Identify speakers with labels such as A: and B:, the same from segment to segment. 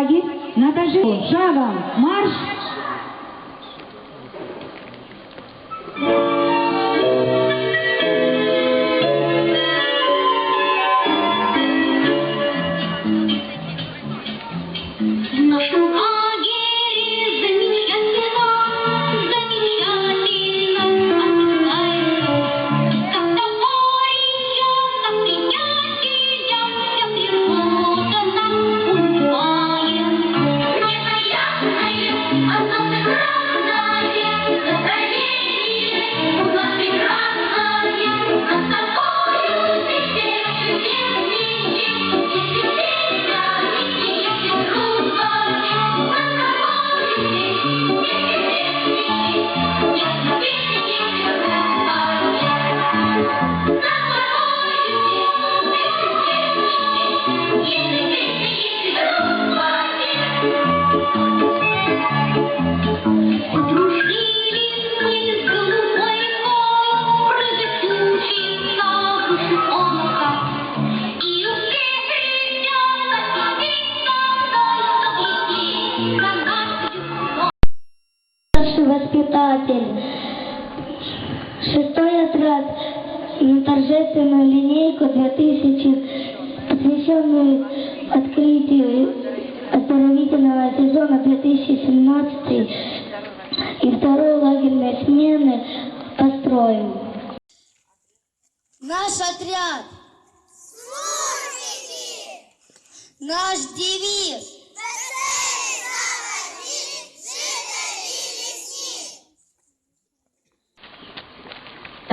A: лагерь на Тажи. Шагом марш!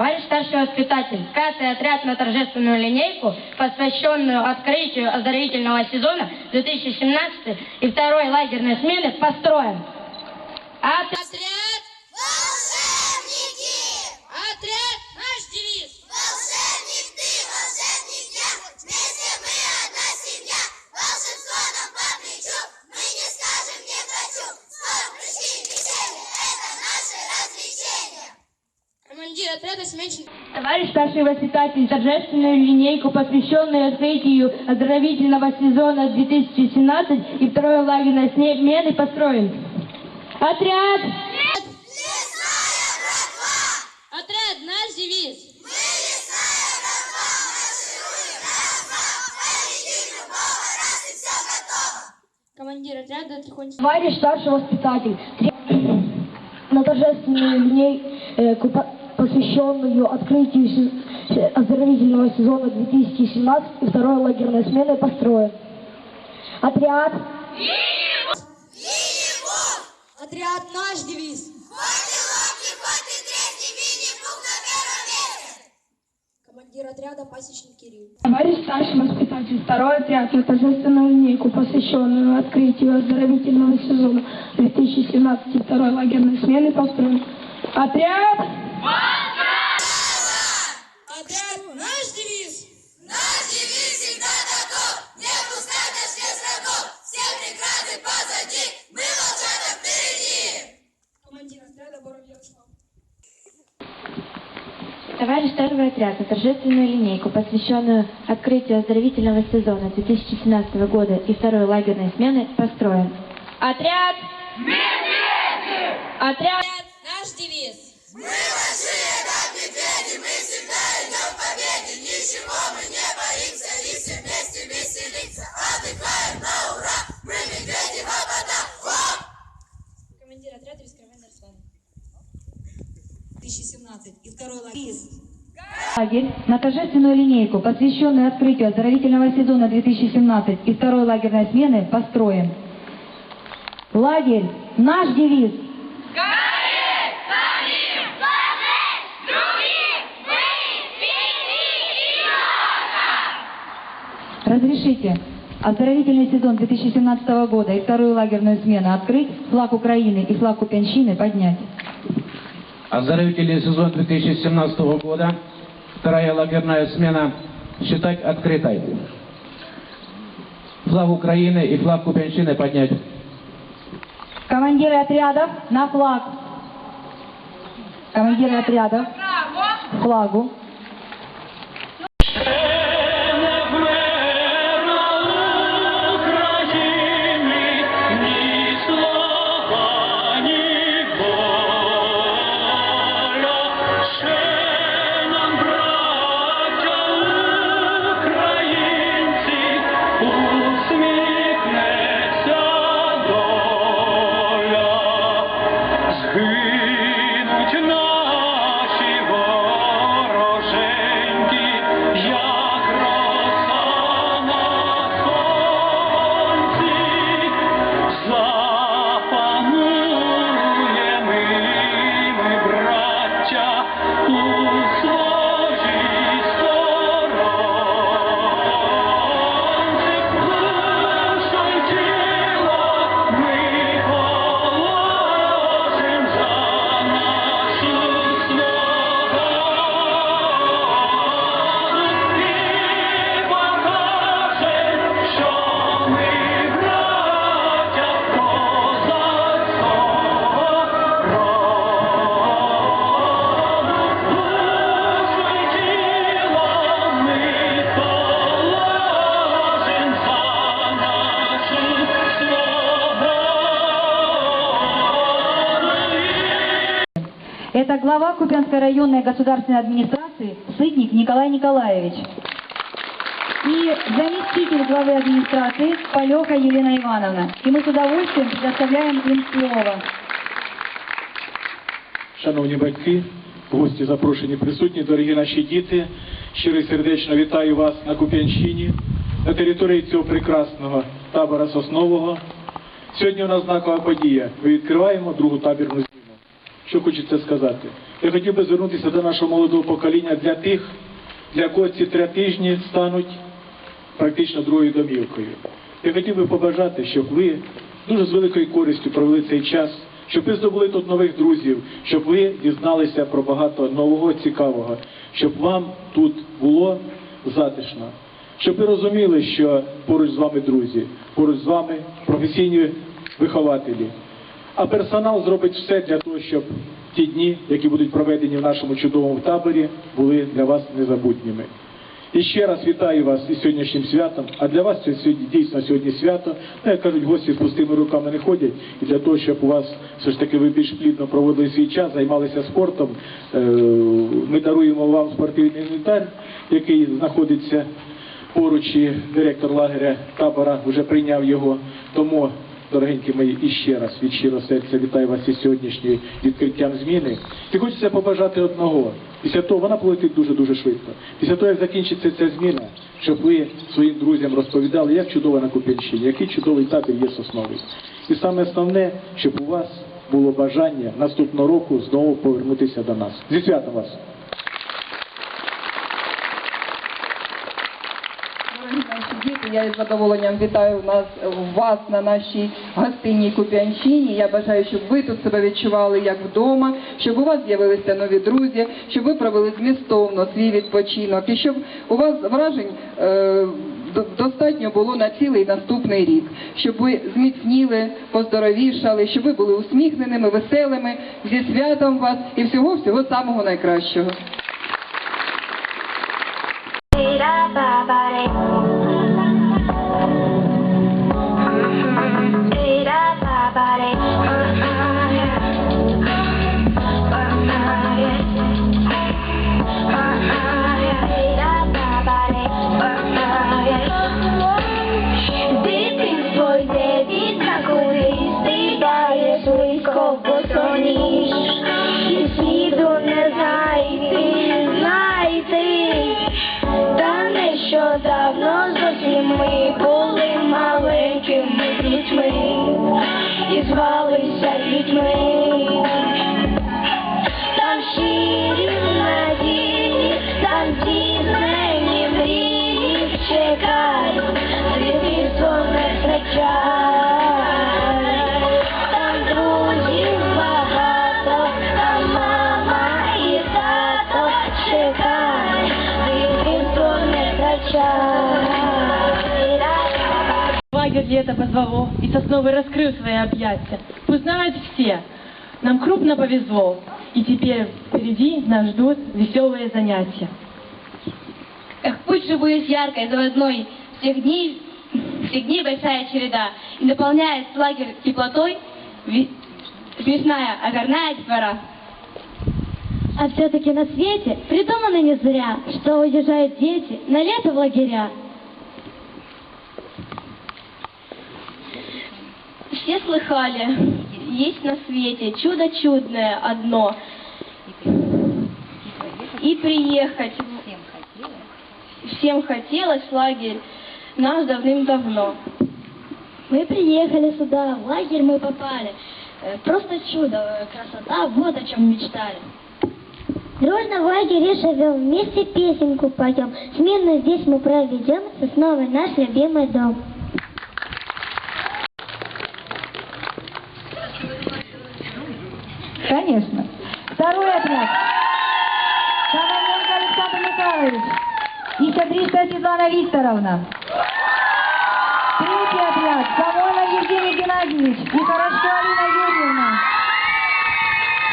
B: Товарищ старший воспитатель, пятый отряд на торжественную линейку, посвященную открытию оздоровительного сезона 2017 и второй лагерной смены, построен. От-
C: Отряд. Волшебники. Отряд. Наш девиз.
D: Волшебник ты, волшебник я, вместе мы одна семья. Волшебство нам по плечу, мы не скажем не хочу. Спор, прыжки, веселье, это наше развлечение.
C: Командир отряда сменщик.
B: Старший воспитатель, торжественную линейку, посвященную открытию оздоровительного сезона 2017 и второй лагерной смены, построен. Отряд!
C: Отряд. Наш девиз. Командир отряда.
B: Товарищ старший воспитатель, на торжественную линейку, по- посвященную открытию се- оздоровительного сезона 2017 и второй лагерной смены, построен. Отряд!
C: Отряд. Наш девиз.
D: на первом месте.
C: Командир отряда пасечник Кирилл.
B: Товарищ старший воспитатель, второй отряд на торжественную линейку, посвященную открытию оздоровительного сезона 2017 и второй лагерной смены, построен. Отряд.
C: Наш девиз.
D: Наш девиз всегда таков, не пускай нас без врагов. Все позади, мы волчата впереди.
C: Командир отряда Боров Ярослав.
E: Товарищ второй отряд на торжественную линейку, посвященную открытию оздоровительного сезона 2017 года и второй лагерной смены, построен.
B: Отряд! Отряд!
C: Наш девиз.
D: Мы большие, как медведи, мы всегда идем к победе. Ничего мы не боимся, и все вместе веселимся. Отдыхаем на ура, мы медведи в обода. Хоп!
C: Командир отряда Бескровенный Руслан.
F: 2017 и лагерь.
E: На торжественную линейку, посвященную открытию оздоровительного сезона 2017 и второй лагерной смены, построен. Лагерь – наш девиз. Разрешите оздоровительный сезон 2017 года и вторую лагерную смену открыть, флаг Украины и флаг Купянщины поднять.
G: Оздоровительный сезон 2017 года, вторая лагерная смена, считать открытой. Флаг Украины и флаг Купянщины поднять.
E: Командиры отрядов на флаг. Командиры отрядов. Флагу. Это глава Купянской районной государственной администрации Сытник Николай Николаевич. И заместитель главы администрации Полеха Елена Ивановна. И мы с удовольствием предоставляем им слово.
F: Шановні батьки, гості запрошені присутні, дорогі наші діти, щиро і сердечно вітаю вас на Куп'янщині, на території цього прекрасного табора Соснового. Сьогодні у нас знакова подія. Ми відкриваємо другу табірну зміну. що хочеться сказати? Я хотів би звернутися до нашого молодого покоління для тих, для кого ці три тижні стануть практично другою домівкою. Я хотів би побажати, щоб ви дуже з великою користю провели цей час, щоб ви здобули тут нових друзів, щоб ви дізналися про багато нового, цікавого, щоб вам тут було затишно, щоб ви розуміли, що поруч з вами друзі, поруч з вами професійні вихователі. А персонал зробить все для того, щоб ті дні, які будуть проведені в нашому чудовому таборі, були для вас незабутніми. І ще раз вітаю вас із сьогоднішнім святом. А для вас це сьогодні дійсно сьогодні свято. Ну, як кажуть, гості з пустими руками не ходять. І для того, щоб у вас все ж таки ви більш плідно проводили свій час, займалися спортом. е, Ми даруємо вам спортивний інвентар, який знаходиться поруч. І директор лагеря табора вже прийняв його. Тому Дорогенькі мої, і ще раз від щиро серця вітаю вас із сьогоднішньою відкриттям зміни. І хочеться побажати одного. Після того вона полетить дуже-дуже швидко. Після того, як закінчиться ця зміна, щоб ви своїм друзям розповідали, як чудово на Куп'янщині, який чудовий табір є сосновий. І саме основне, щоб у вас було бажання наступного року знову повернутися до нас. Зі святом вас!
H: Дорогі наші діти, я із задоволенням вітаю нас, вас на нашій гостинній Куп'янщині. Я бажаю, щоб ви тут себе відчували як вдома, щоб у вас з'явилися нові друзі, щоб ви провели змістовно свій відпочинок і щоб у вас вражень е, до- достатньо було на цілий наступний рік, щоб ви зміцніли, поздоровішали, щоб ви були усміхненими, веселими, зі святом вас і всього всього самого найкращого.
B: Лето позвало, и Сосновый раскрыл свои объятия. Пусть знают все, нам крупно повезло, и теперь впереди нас ждут веселые занятия.
I: Эх, пусть же будет яркой, заводной, всех дней, всех дней большая череда, и наполняет лагерь теплотой весная озорная двора.
J: А все-таки на свете придумано не зря, что уезжают дети на лето в лагеря.
I: Все слыхали, есть на свете чудо чудное одно. И приехать всем хотелось в лагерь наш давным-давно.
J: Мы приехали сюда, в лагерь мы попали. Э, Просто чудо, э, красота, вот о чем мечтали. Дружно в лагере живем, вместе песенку поем. Смену здесь мы проведем, сосновый наш любимый дом.
E: Второй отряд. Кононенко Александр Михайлович. И Садрийская Светлана Викторовна. Третий отряд. Самойлов Евгений Геннадьевич и Хорошко Алина Юрьевна.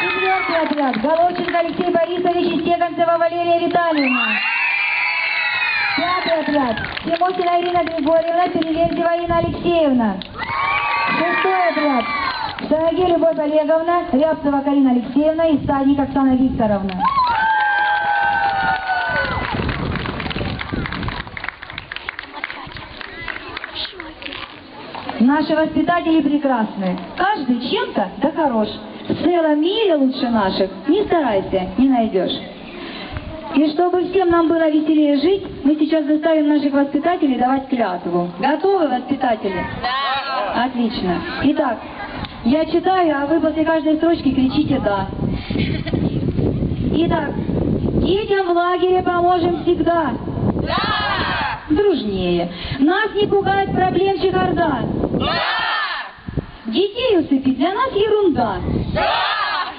E: Четвертый отряд. Головченко Алексей Борисович и Стеганцева Валерия Витальевна. Пятый отряд. Тимохина Ирина Григорьевна, Переверзева Инна Алексеевна. Шестой отряд. Дорогие Любовь Олеговна, Рябцева Карина Алексеевна и Стадник Оксана Викторовна. Наши воспитатели прекрасны. Каждый чем-то да хорош. В целом мире лучше наших не старайся, не найдешь. И чтобы всем нам было веселее жить, мы сейчас заставим наших воспитателей давать клятву. Готовы, воспитатели? Да. Отлично. Итак, я читаю, а вы после каждой строчки кричите «да». Итак, детям в лагере поможем всегда. Да! Дружнее. Нас не пугает проблем чехарда. Да! Детей усыпить для нас ерунда. Да!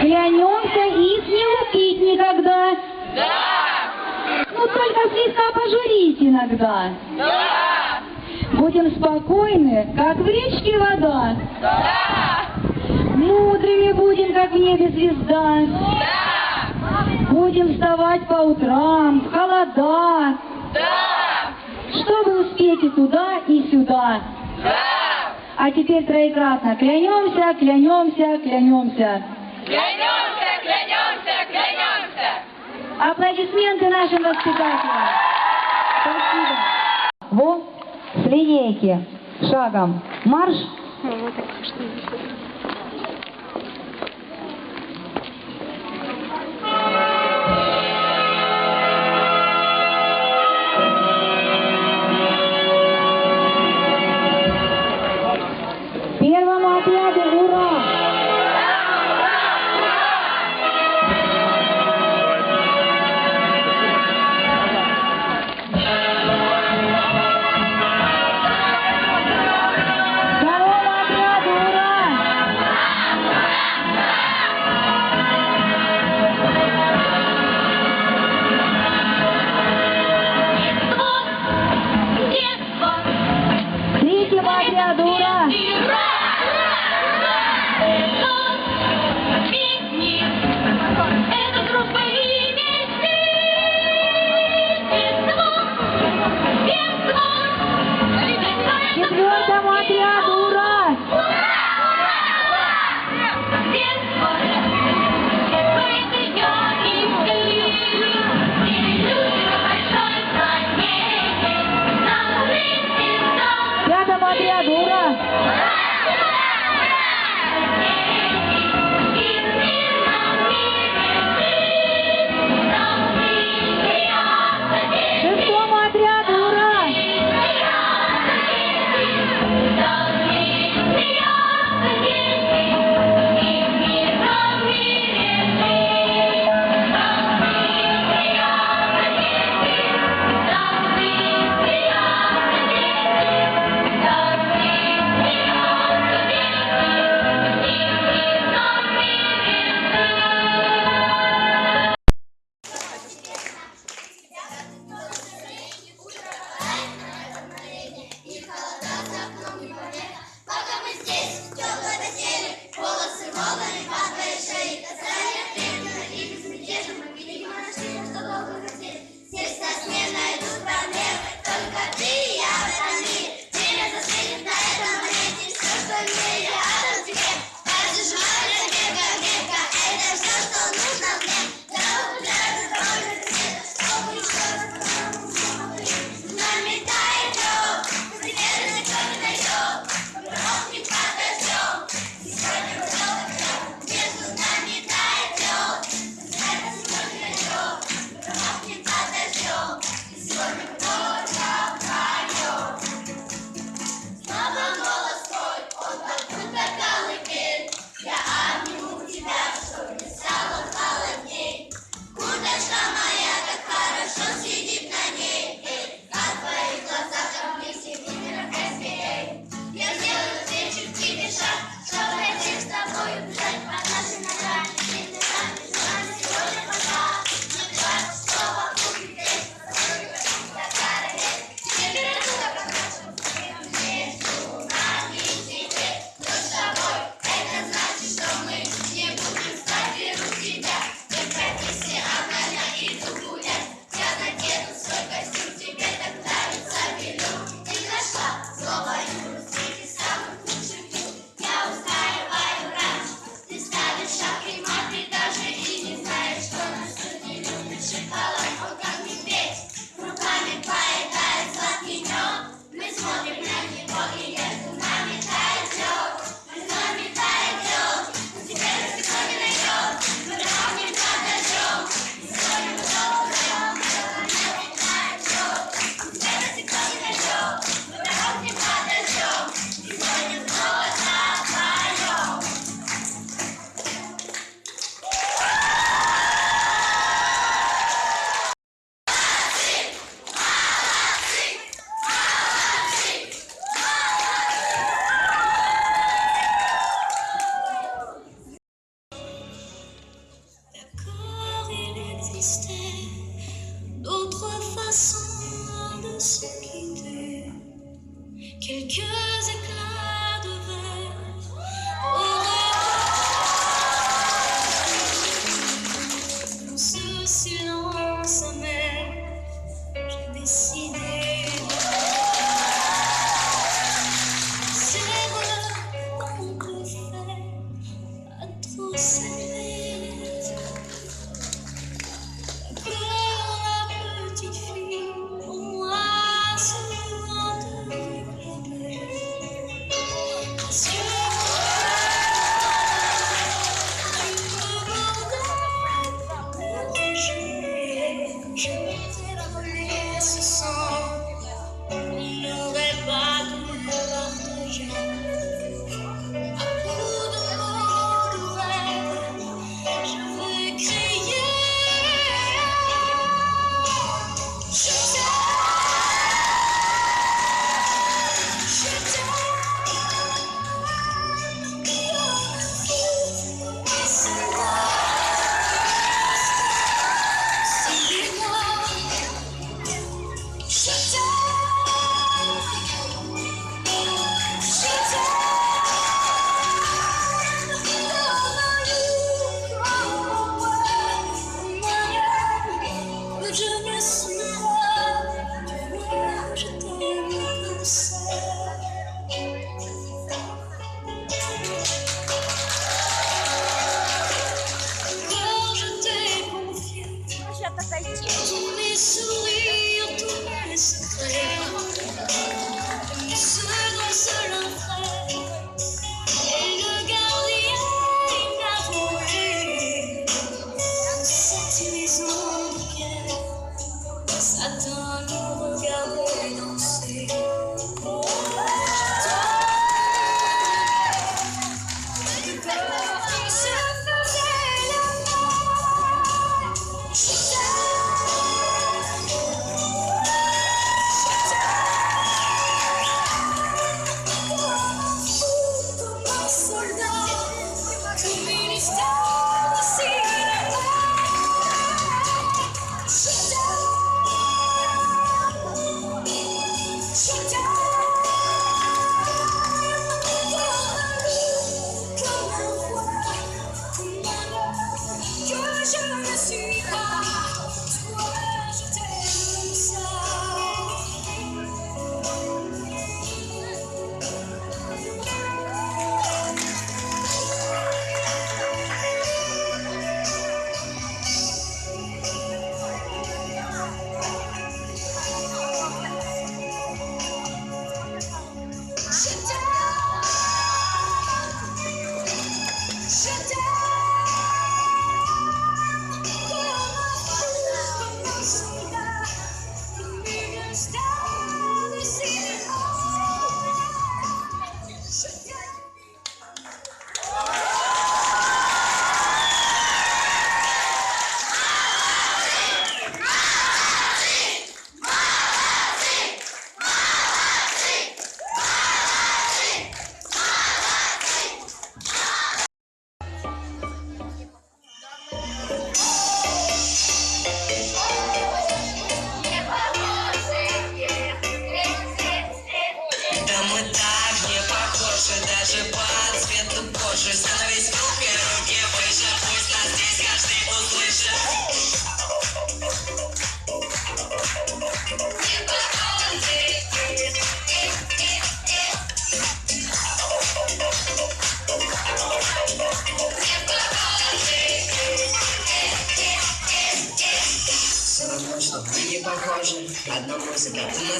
E: Клянемся их не лупить никогда. Да! Ну только слегка пожурить иногда. Да! Будем спокойны, как в речке вода. Да! Мудрыми будем, как в небе звезда. Да! Будем вставать по утрам, в холода. Да! Чтобы успеть и туда, и сюда. Да! А теперь троекратно. Клянемся, клянемся, клянемся.
K: Клянемся, клянемся, клянемся!
E: Аплодисменты нашим воспитателям. Спасибо. Во, с линейки, шагом, марш.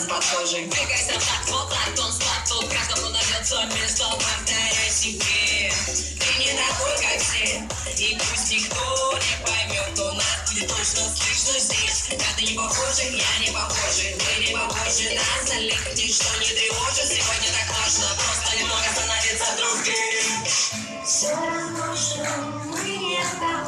L: под кожей Двигайся так, вот так, он спад, тут каждому найдется место Повторяй себе, ты не такой, как все И пусть никто не поймет, но нас будет точно слышно здесь. Ты не похожи, я не похожи, ты не похожи на Нас залег, что не тревожит, сегодня так важно Просто немного становиться другим
D: Все равно что мы не похожи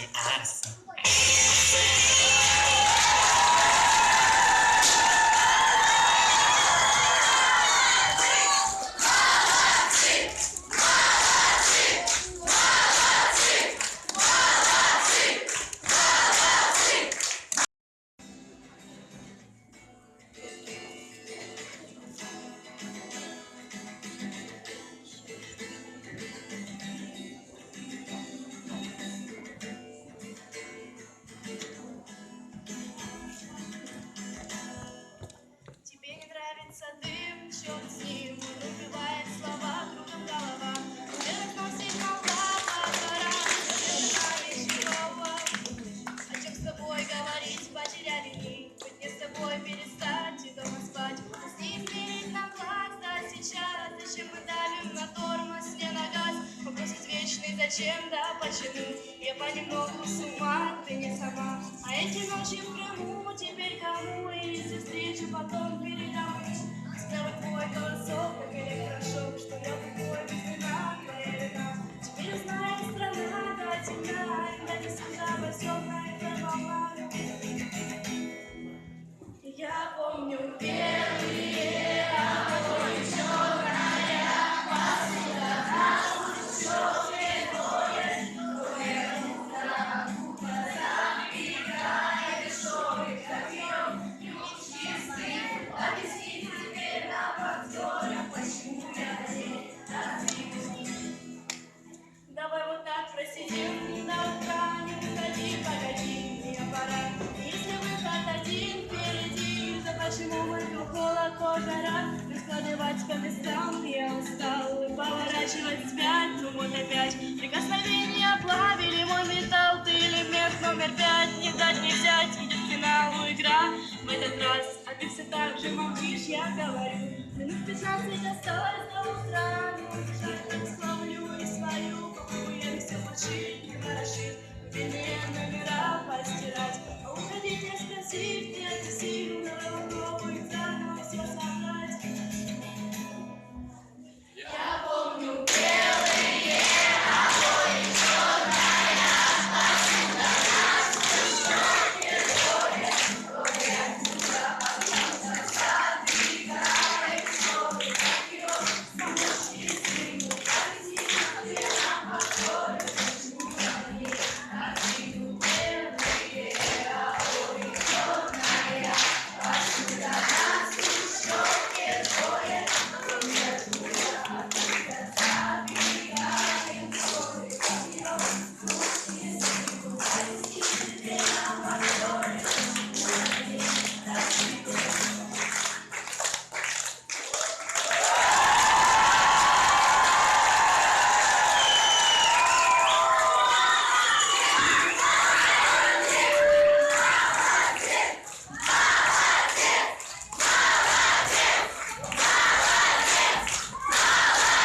C: your ass. чем-то почину Я понемногу с ума, ты не сама. А эти ночи в Крыму теперь кому? И встречу потом
M: перед Congratulations.